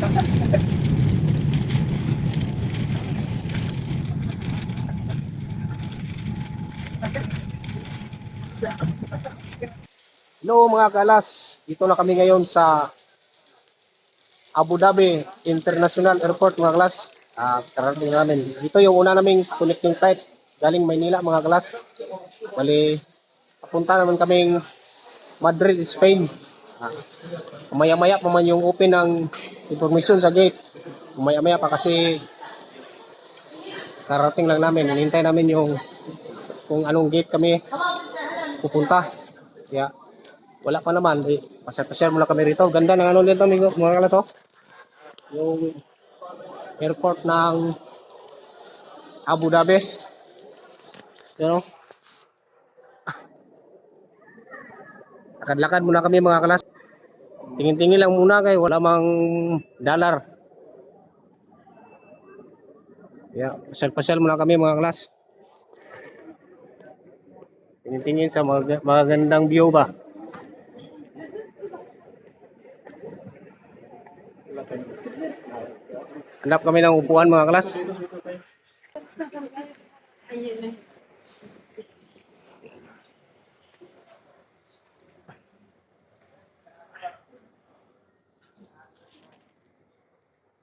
Hello mga kalas, dito na kami ngayon sa Abu Dhabi International Airport mga kalas. Uh, Karating namin. Ito yung una naming connecting flight galing Maynila mga kalas. Bali, papunta naman kaming Madrid, Spain. Maya-maya pa man yung open ng information sa gate. Maya-maya pa kasi karating lang namin. Hinintay namin yung kung anong gate kami pupunta. Kaya wala pa naman. Eh, pasyal-pasyal muna kami rito. Ganda ng ano nito mga, kalas oh. Yung airport ng Abu Dhabi. Yan oh. Lakad-lakad muna kami mga kalas. Tingin-tingin lang muna kay wala mang dollar. Yeah, pasyal-pasyal muna kami mga kalas. Tingin-tingin sa mga magandang view ba. Hanap kami ng upuan mga kalas.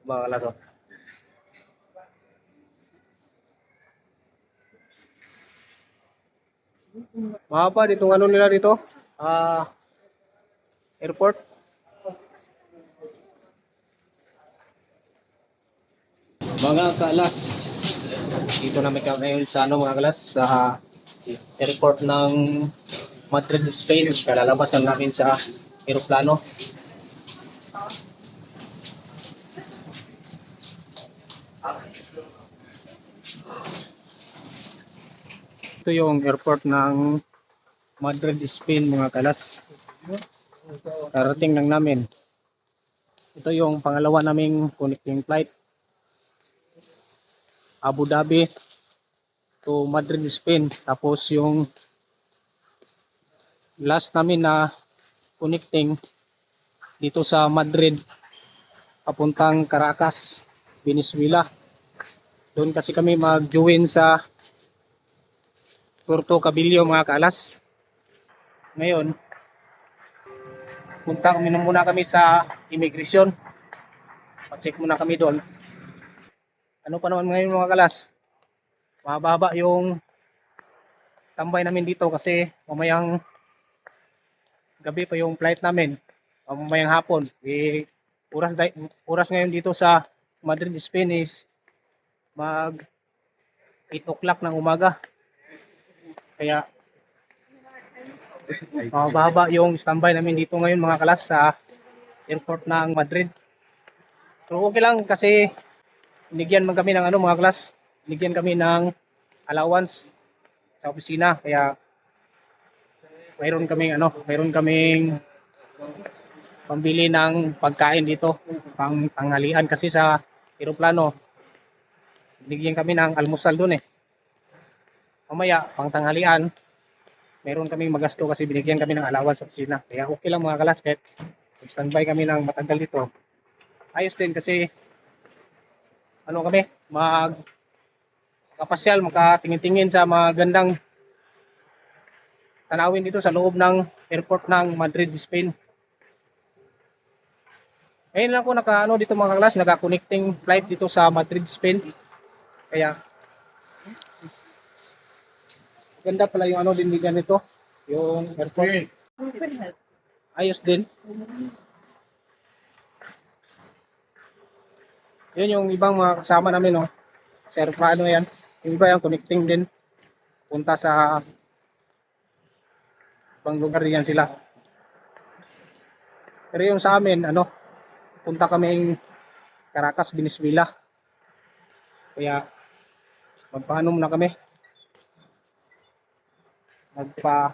Kalas oh. Mahaba ditong ano nila dito? Ah, airport. Mga kalas, dito na kami ngayon sa ano mga kalas, sa airport ng Madrid, Spain. Kalalabasan namin sa aeroplano. Ito yung airport ng Madrid, Spain mga kalas. Karating lang namin. Ito yung pangalawa naming connecting flight. Abu Dhabi to Madrid, Spain. Tapos yung last namin na connecting dito sa Madrid papuntang Caracas, Venezuela. Doon kasi kami mag-join sa Puerto Cabello mga kaalas. Ngayon, punta kami muna kami sa immigration. Pa-check muna kami doon. Ano pa naman ngayon mga kalas? Mahaba yung tambay namin dito kasi mamayang gabi pa yung flight namin. Mamayang hapon. Eh, oras, oras ngayon dito sa Madrid, Spain is mag 8 o'clock ng umaga. Kaya mahaba yung standby namin dito ngayon mga kalas sa airport ng Madrid. So okay lang kasi Binigyan man kami ng ano mga class, binigyan kami ng allowance sa opisina kaya mayroon kaming ano, mayroon kaming pambili ng pagkain dito pang tanghalian kasi sa eroplano binigyan kami ng almusal doon eh. Mamaya pang tanghalian mayroon kaming magasto kasi binigyan kami ng allowance sa opisina. Kaya okay lang mga kalas kahit standby kami ng matagal dito. Ayos din kasi ano kami, mag kapasyal, makatingin-tingin sa mga gandang tanawin dito sa loob ng airport ng Madrid, Spain. Ngayon lang ako naka ano dito mga klas, naka-connecting flight dito sa Madrid, Spain. Kaya ganda pala yung ano din ganito, yung airport. Ayos din. Yun yung ibang mga kasama namin, no? Sa aeroplano yan. Yung iba yung connecting din. Punta sa ibang lugar yan sila. Pero yung sa amin, ano, punta kaming Caracas, Venezuela. Kaya, magpaano muna kami. Magpa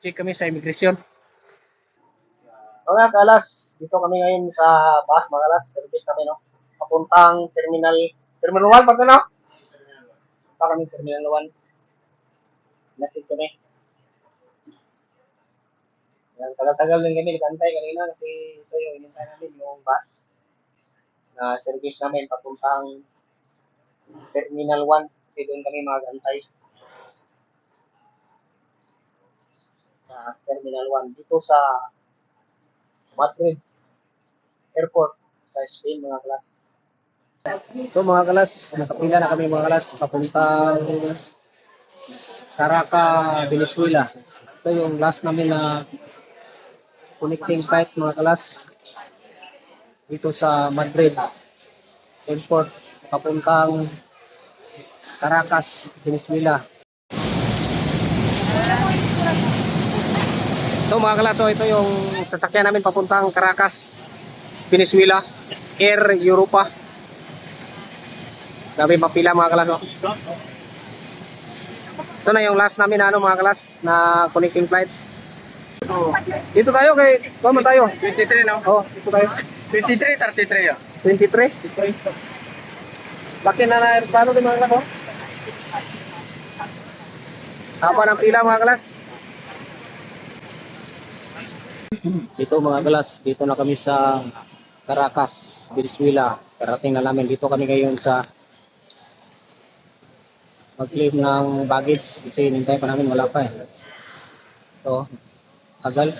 check kami sa immigration. Mga kalas, dito kami ngayon sa bus, mga kalas, service kami, no? papuntang terminal terminal 1 pag ano? Pa kami terminal 1. Natid kami. Yan, tagal-tagal din kami nagantay kanina kasi ito yung inintay namin yung bus na service namin papuntang terminal 1 kasi doon kami magantay. Sa Terminal 1 dito sa Madrid Airport sa Spain mga klas. So mga kalas, nakapila na kami mga kalas, papuntang Caraca, Venezuela. Ito yung last namin na connecting flight mga kalas dito sa Madrid Airport, papuntang Caracas, Venezuela. Ito mga kalas, so ito yung sasakyan namin papuntang Caracas, Venezuela, Air Europa. Grabe mapila mga kalas. Oh. Ito na yung last namin na ano mga kalas na connecting flight. Dito tayo kay man tayo. 23 no? Oh, dito tayo. 23, 33 yun. 23. Laki na na aeroplano din mga kalas. Oh. Haba ng pila mga kalas. Dito mga kalas, dito na kami sa Caracas, Venezuela. Karating na namin dito kami ngayon sa mag-claim ng baggage kasi hinintay pa namin wala pa eh. So, tagal.